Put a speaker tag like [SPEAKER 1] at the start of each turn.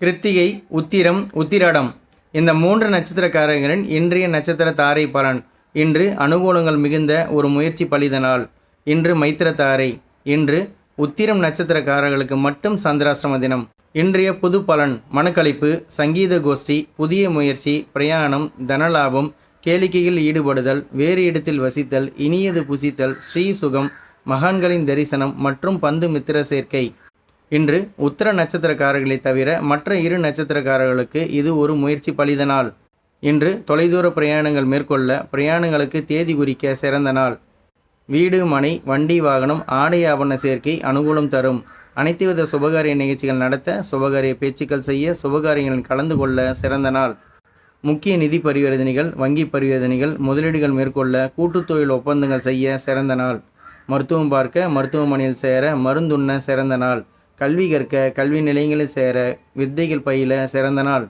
[SPEAKER 1] கிருத்திகை உத்திரம் உத்திராடம். இந்த மூன்று நட்சத்திரக்காரர்களின் இன்றைய நட்சத்திர தாரை பலன். இன்று அனுகூலங்கள் மிகுந்த ஒரு முயற்சி பலித நாள் இன்று மைத்திர தாரை. இன்று உத்திரம் நட்சத்திரக்காரர்களுக்கு மட்டும் சந்திராசிரம தினம். இன்றைய புது பலன் மனக்களிப்பு சங்கீத கோஷ்டி புதிய முயற்சி பிரயாணம் தனலாபம் கேளிக்கையில் ஈடுபடுதல் வேறு இடத்தில் வசித்தல் இனியது புசித்தல் ஸ்ரீ சுகம் மகான்களின் தரிசனம் மற்றும் பந்து மித்திர சேர்க்கை. இன்று உத்தர நட்சத்திரக்காரர்களை தவிர மற்ற இரு நட்சத்திரக்காரர்களுக்கு இது ஒரு முயற்சி பலித நாள் இன்று தொலைதூர பிரயாணங்கள் மேற்கொள்ள பிரயாணங்களுக்கு தேதி குறிக்க சிறந்த நாள். வீடு மனை வண்டி வாகனம் ஆடை ஆவண சேர்க்கை அனுகூலம் தரும். அனைத்து வித சுபகாரிய நிகழ்ச்சிகள் நடத்த சுபகாரிய பேச்சுக்கள் செய்ய சுபகாரியங்களில் கலந்து கொள்ள சிறந்த நாள். முக்கிய நிதி பரிவர்த்தனைகள் வங்கி பரிவர்த்தனைகள் முதலீடுகள் மேற்கொள்ள கூட்டுத்தொழில் ஒப்பந்தங்கள் செய்ய சிறந்த நாள். மருத்துவம் பார்க்க மருத்துவமனையில் சேர மருந்துண்ண சிறந்த நாள். கல்வி கற்க கல்வி நிலையங்களில் சேர வித்தைகள் பயில சிறந்த நாள்.